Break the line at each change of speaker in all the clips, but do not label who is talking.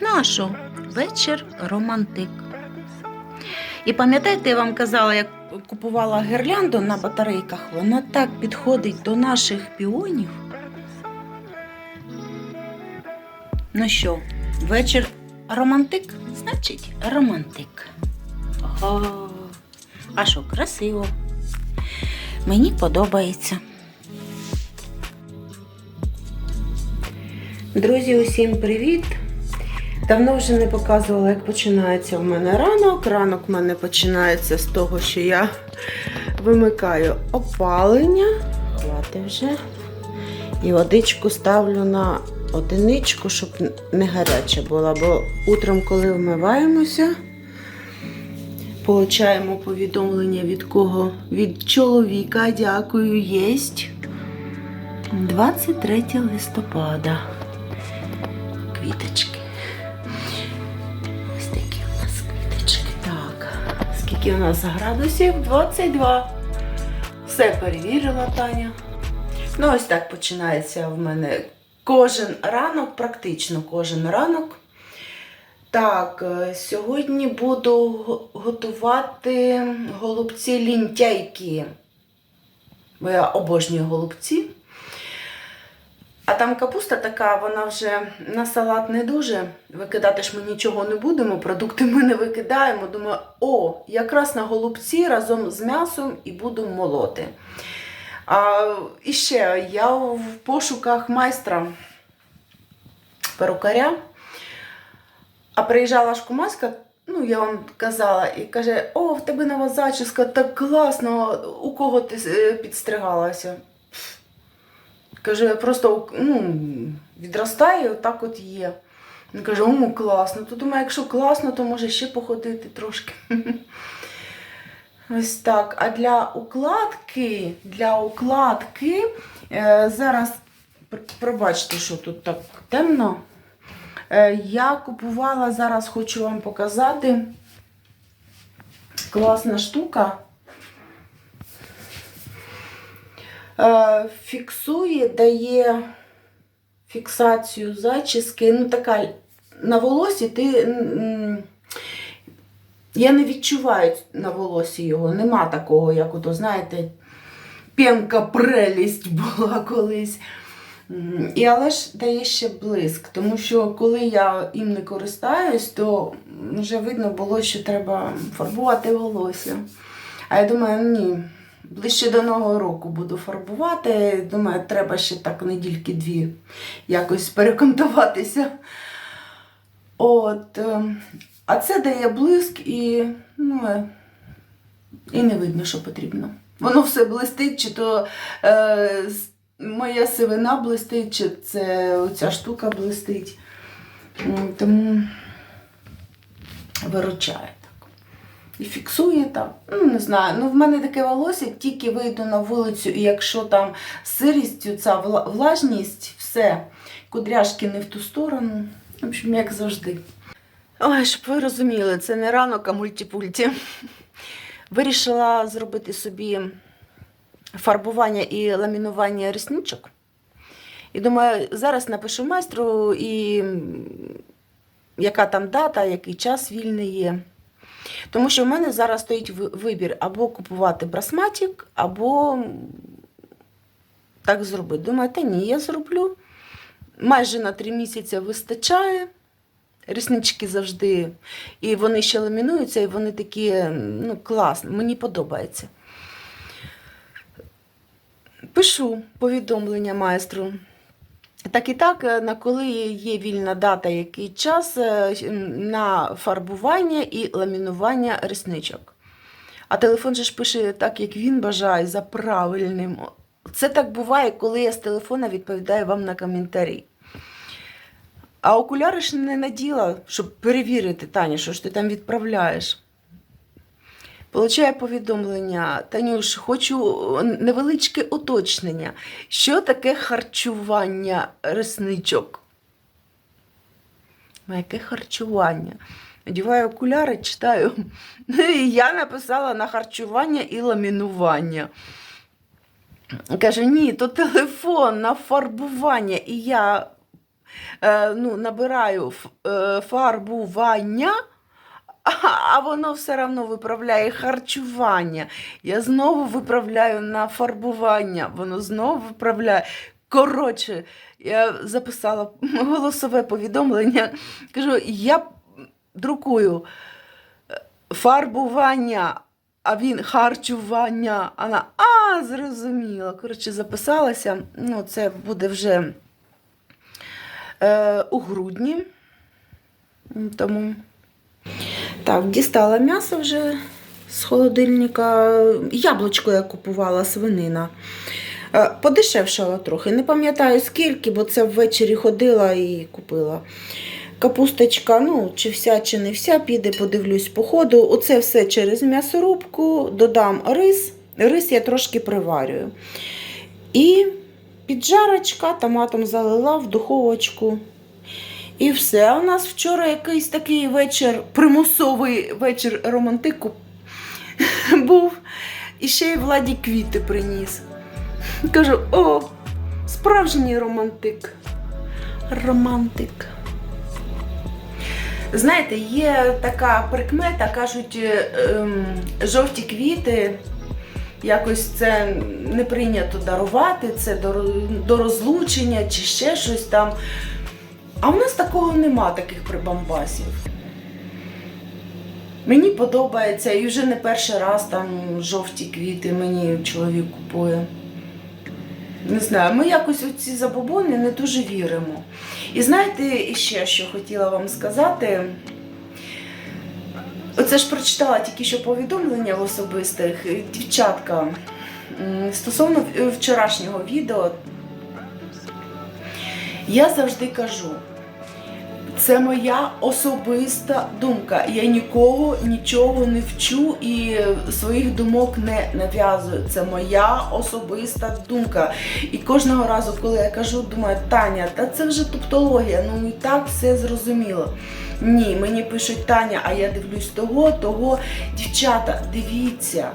Ну а що? Вечір романтик. І пам'ятаєте, я вам казала, як купувала гірлянду на батарейках, вона так підходить до наших піонів. Ну що, вечір романтик? Значить, романтик. А що, красиво. Мені подобається. Друзі, усім привіт! Давно вже не показувала, як починається в мене ранок. Ранок в мене починається з того, що я вимикаю опалення. Хвати вже. І водичку ставлю на одиничку, щоб не гаряча була. Бо утром, коли вмиваємося, получаємо повідомлення від кого? Від чоловіка. Дякую, єсть. 23 листопада. Квіточки. Ось такі у нас квіточки. Так. Скільки у нас градусів? 22. Все перевірила Таня. Ну, ось так починається в мене кожен ранок, практично кожен ранок. Так, е, сьогодні буду готувати голубці лінтяйки. Бо я обожнюю голубці. А там капуста така, вона вже на салат не дуже. Викидати ж ми нічого не будемо, продукти ми не викидаємо. Думаю, о, якраз на голубці разом з м'ясом і буду молоти. А, і ще я в пошуках майстра перукаря. А приїжджала ж кумаська, ну я вам казала, і каже: О, в тебе нова зачіска, так класно, у кого ти е, підстригалася? Каже, я просто ну, відростає, отак от є. Він каже, о, класно. То думаю, якщо класно, то може ще походити трошки. Ось так. А для укладки, для укладки, е, зараз пробачте, що тут так темно. Е, я купувала, зараз хочу вам показати. Класна штука. Е, фіксує, дає фіксацію зачіски. Ну, така на волосі ти. Я не відчуваю на волосі його. Нема такого, як ото, знаєте, п'янка прелість була колись. І але ж дає ще блиск, тому що коли я їм не користаюсь, то вже видно було, що треба фарбувати волосся. А я думаю, ні, ближче до Нового року буду фарбувати. Думаю, треба ще так недільки-дві якось перекантуватися. От, е, а це дає блиск і, ну, е, і не видно, що потрібно. Воно все блистить, чи то е, моя сивина блистить, чи це оця штука блистить. Тому виручає. І фіксує так. Ну, не знаю. Ну, в мене таке волосся, тільки вийду на вулицю, і якщо там сирістю, ця влажність, все, кудряшки не в ту сторону. В общем, як завжди. Ой, щоб ви розуміли, це не ранок, а мультипульті. Вирішила зробити собі фарбування і ламінування ресничок. І думаю, зараз напишу майстру, і яка там дата, який час вільний є. Тому що в мене зараз стоїть вибір або купувати брасматік, або так зробити. Думаю, та ні, я зроблю. Майже на три місяці вистачає. Ріснички завжди. І вони ще ламінуються, і вони такі ну, класні. Мені подобається. Пишу повідомлення майстру. Так і так, е, на коли є вільна дата, який час е, на фарбування і ламінування ресничок. А телефон же ж пише так, як він бажає, за правильним. Це так буває, коли я з телефона відповідаю вам на коментарі. А окуляри ж не наділа, щоб перевірити, Таня, що ж ти там відправляєш. Получаю повідомлення, Танюш, хочу невеличке уточнення. Що таке харчування ресничок? Ну, Яке харчування? Одіваю окуляри, читаю. І я написала на харчування і ламінування. Каже, ні, то телефон на фарбування. І я е, ну, набираю е, фарбування, а, воно все одно виправляє харчування. Я знову виправляю на фарбування, воно знову виправляє. Коротше, я записала голосове повідомлення. Кажу, я друкую е, фарбування, а він харчування. Вона, а, зрозуміла. Коротше, записалася. Ну, це буде вже е, у грудні. Тому. Так, дістала м'ясо вже з холодильника. Яблучко я купувала свинина. Е, Подешевшала трохи. Не пам'ятаю скільки, бо це ввечері ходила і купила. Капусточка, ну, чи вся, чи не вся, піде, подивлюсь по ходу. Оце все через м'ясорубку, додам рис. Рис я трошки приварюю. І піджарочка, томатом залила в духовочку. І все. У нас вчора якийсь такий вечір, примусовий вечір романтику був. І ще й владі квіти приніс. Кажу: о, справжній романтик. Романтик. Знаєте, є така прикмета, кажуть, е, ем, жовті квіти. Якось це не прийнято дарувати, це до розлучення чи ще щось там. А в нас такого нема, таких прибамбасів. Мені подобається, і вже не перший раз там жовті квіти мені чоловік купує. Не знаю, ми якось у ці забобони не дуже віримо. І знаєте, ще що хотіла вам сказати. Оце ж прочитала тільки що повідомлення в особистих. Дівчатка, стосовно вчорашнього відео, я завжди кажу, це моя особиста думка. Я нікого нічого не вчу і своїх думок не нав'язую. Це моя особиста думка. І кожного разу, коли я кажу, думаю, Таня, та це вже топтологія, ну і так все зрозуміло. Ні, мені пишуть Таня, а я дивлюсь того, того. Дівчата, дивіться.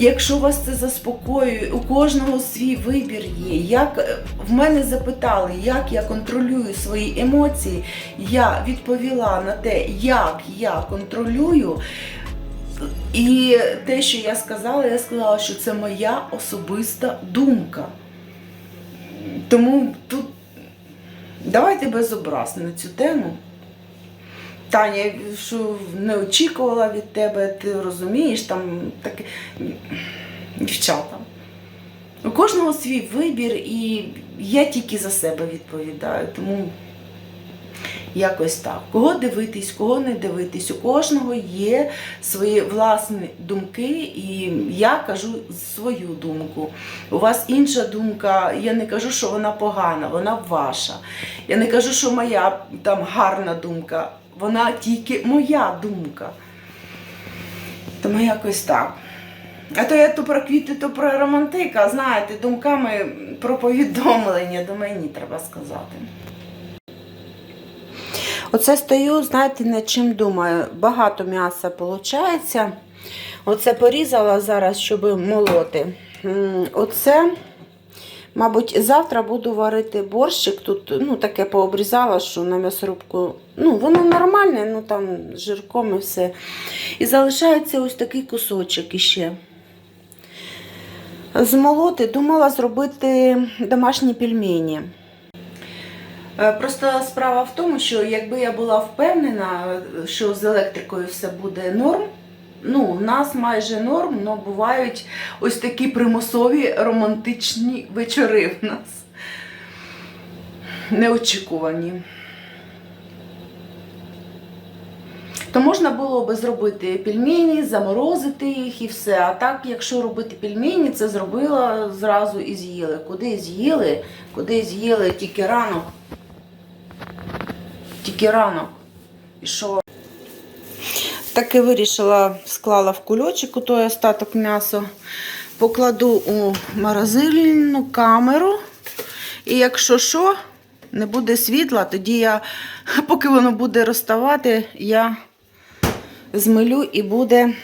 Якщо вас це заспокоює, у кожного свій вибір є. Як е, в мене запитали, як я контролюю свої емоції, я відповіла на те, як я контролюю. І те, що я сказала, я сказала, що це моя особиста думка. Тому тут давайте без образ на цю тему. Таня, що не очікувала від тебе, ти розумієш, там таке. Дівчата. У кожного свій вибір, і я тільки за себе відповідаю. Тому якось так. Кого дивитись, кого не дивитись, у кожного є свої власні думки, і я кажу свою думку. У вас інша думка, я не кажу, що вона погана, вона ваша. Я не кажу, що моя там гарна думка, вона тільки моя думка. Тому якось так. А то я то про квіти, то про романтика, знаєте, думками про повідомлення до мені треба сказати. Оце стою, знаєте, над чим думаю. Багато м'яса виходить. Оце порізала зараз, щоб молоти. Оце, мабуть, завтра буду варити борщик. Тут ну, таке пообрізала, що на м'ясорубку. Ну, воно нормальне, ну там жирком і все. І залишається ось такий кусочок іще. Змолоти думала зробити домашні пельмені. Е, Просто справа в тому, що якби я була впевнена, що з електрикою все буде норм, ну, у нас майже норм, але бувають ось такі примусові романтичні вечори в нас. Неочікувані. То можна було би зробити пельмені, заморозити їх і все. А так, якщо робити пельмені, це зробила зразу і з'їли. Куди з'їли, куди з'їли тільки ранок. Тільки ранок. І що? Так і вирішила, склала в кульочок той остаток м'яса, покладу у морозильну камеру. І якщо що, не буде світла, тоді я, поки воно буде розставати, я змилю і буде.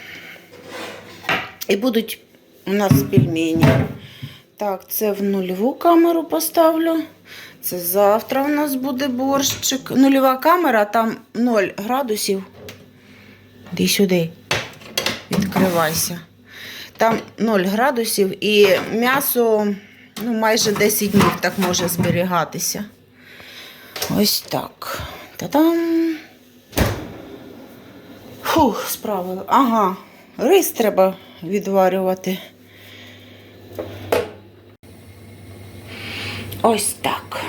І будуть у нас пельмені. Так, це в нульову камеру поставлю. Це завтра у нас буде борщик. Нульова камера, там 0 градусів. Іди сюди. Відкривайся. Там 0 градусів і м'ясо ну, майже 10 днів так може зберігатися. Ось так. Та-дам! Фух, справили. Ага, рис треба відварювати. Ось так.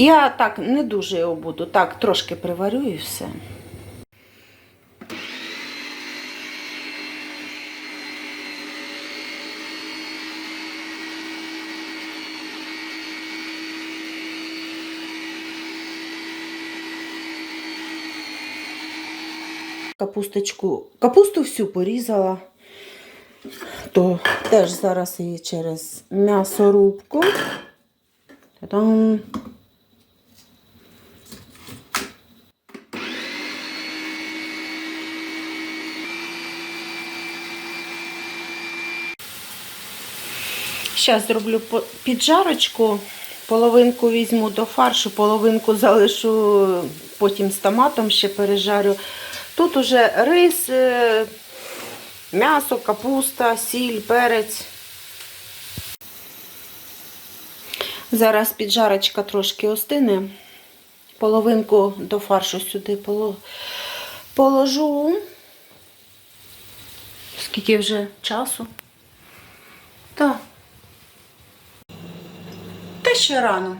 Я так не дуже його буду. Так, трошки приварю і все. Капусточку, капусту всю порізала, то теж зараз її через м'ясорубку. Та-дам. Зараз зроблю піджарочку. Половинку візьму до фаршу, половинку залишу потім з томатом ще пережарю. Тут уже рис, е, м'ясо, капуста, сіль, перець. Зараз піджарочка трошки остине. Половинку до фаршу сюди положу. Скільки вже часу? Так. Ще рано.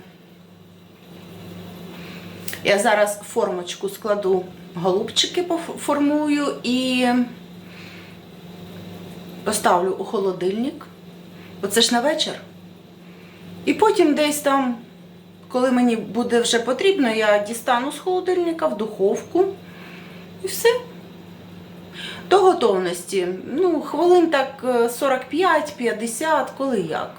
Я зараз формочку складу голубчики, поформую і поставлю у холодильник. Бо це ж на вечір. І потім десь там, коли мені буде вже потрібно, я дістану з холодильника в духовку. І все. До готовності. Ну, хвилин так е, 45-50, коли як.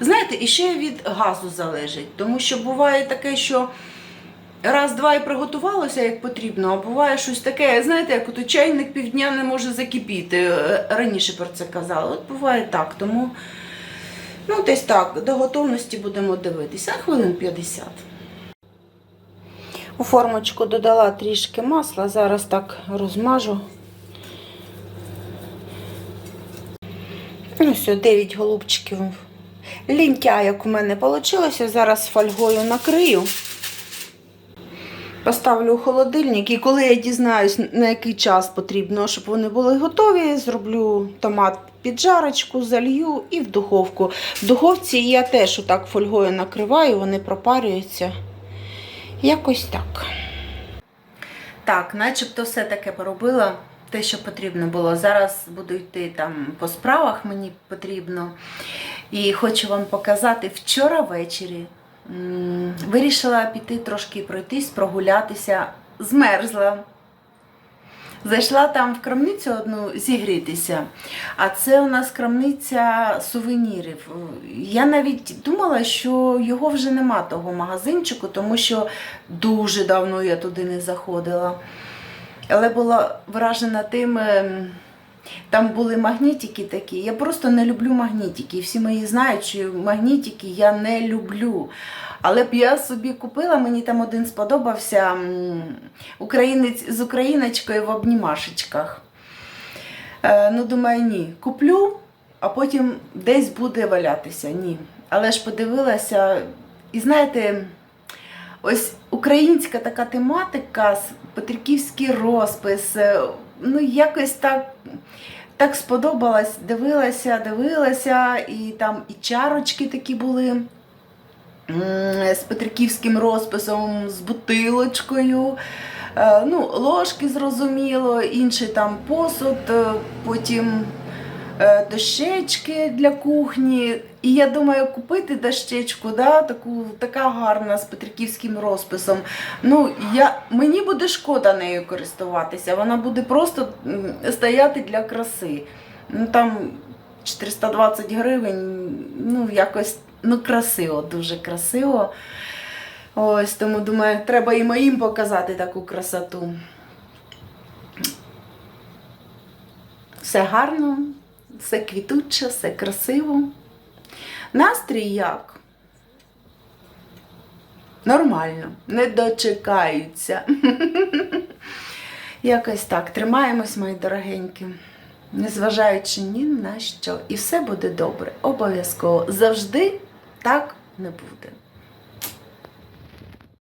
Знаєте, і ще від газу залежить, тому що буває таке, що раз-два і приготувалося як потрібно, а буває щось таке, знаєте, як от чайник півдня не може закипіти. Е, Раніше про це казали. От буває так. Тому ну, десь так, до готовності будемо дивитися, хвилин 50. У формочку додала трішки масла, зараз так розмажу. Ну, все, 9 голубчиків. Лінтя, як у мене вийшло, зараз фольгою накрию. Поставлю у холодильник, і коли я дізнаюсь, на який час потрібно, щоб вони були готові, зроблю томат під жарочку, залью і в духовку. В духовці я теж отак фольгою накриваю, вони пропарюються. Якось так. Так, начебто все таке поробила. Те, що потрібно було. Зараз буду йти там по справах, мені потрібно. І хочу вам показати вчора ввечері. Вирішила піти трошки пройтись, прогулятися, змерзла. Зайшла там в крамницю одну зігрітися, а це у нас крамниця сувенірів. Я навіть думала, що його вже нема того магазинчику, тому що дуже давно я туди не заходила. Але була вражена тим, ем, там були магнітики такі. Я просто не люблю магнітики. Всі мої знають, що магнітики я не люблю. Але б я собі купила, мені там один сподобався українець з україночкою в обнімашечках. Е, ну, думаю, ні. Куплю, а потім десь буде валятися. Ні. Але ж подивилася, і знаєте, ось українська така тематика, петриківський розпис. Ну, якось так. Так сподобалась, дивилася, дивилася, і там і чарочки такі були з петриківським розписом, з бутилочкою. Е, Ну, ложки зрозуміло, інший там посуд, е, потім дощечки для кухні. І я думаю, купити дощечку, да, таку, така гарна з петриківським розписом. Ну, я, мені буде шкода нею користуватися. Вона буде просто стояти для краси. Ну, там 420 гривень, ну, якось ну, красиво, дуже красиво. Ось, тому думаю, треба і моїм показати таку красоту. Все гарно, все квітуче, все красиво. Настрій як? Нормально, не дочекаються. Якось так, тримаємось, мої дорогенькі, незважаючи ні на що, і все буде добре. Обов'язково завжди так не буде.